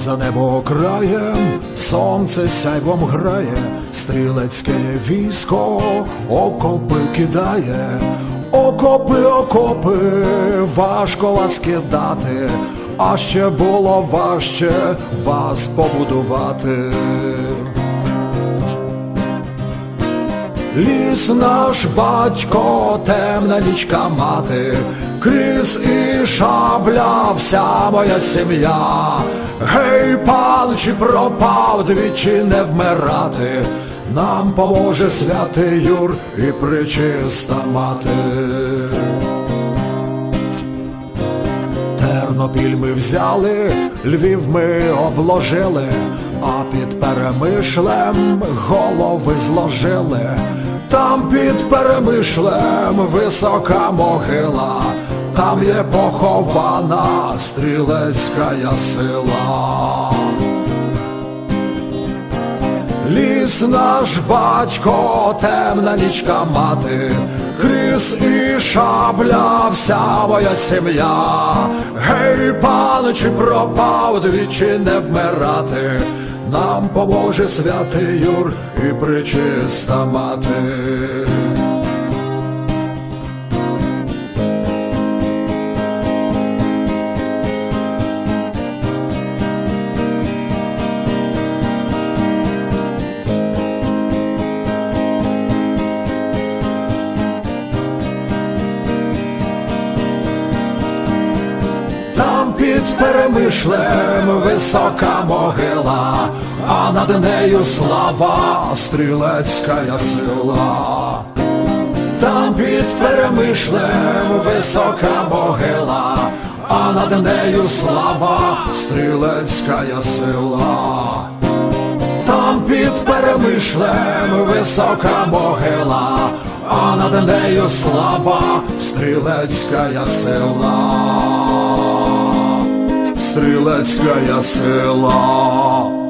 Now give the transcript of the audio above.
за небо краєм, сонце сяйвом грає, стрілецьке військо окопи кидає, окопи, окопи, важко вас кидати, а ще було важче вас побудувати. Ліс наш батько, темна річка мати, крис і шабля, вся моя сім'я. Гей, пан, чи пропав двічі не вмирати, нам поможе святий Юр і причиста мати. Тернопіль ми взяли, Львів ми обложили, а під перемишлем голови зложили. Там під перемишлем висока могила, там є похована стрілецька сила. Ліс наш батько, темна нічка мати, крис і шабля, вся моя сім'я. Гей, пан, чи пропав двічі не вмирати, нам поможе святий Юр і причиста мати. Під перемишлем висока могила, а над нею слава стрілецька сила. Там під перемишлем висока могила, а над нею слава стрілецька сила. Там під перемишлем висока могила, а над нею слава стрілецька сила стрілецька села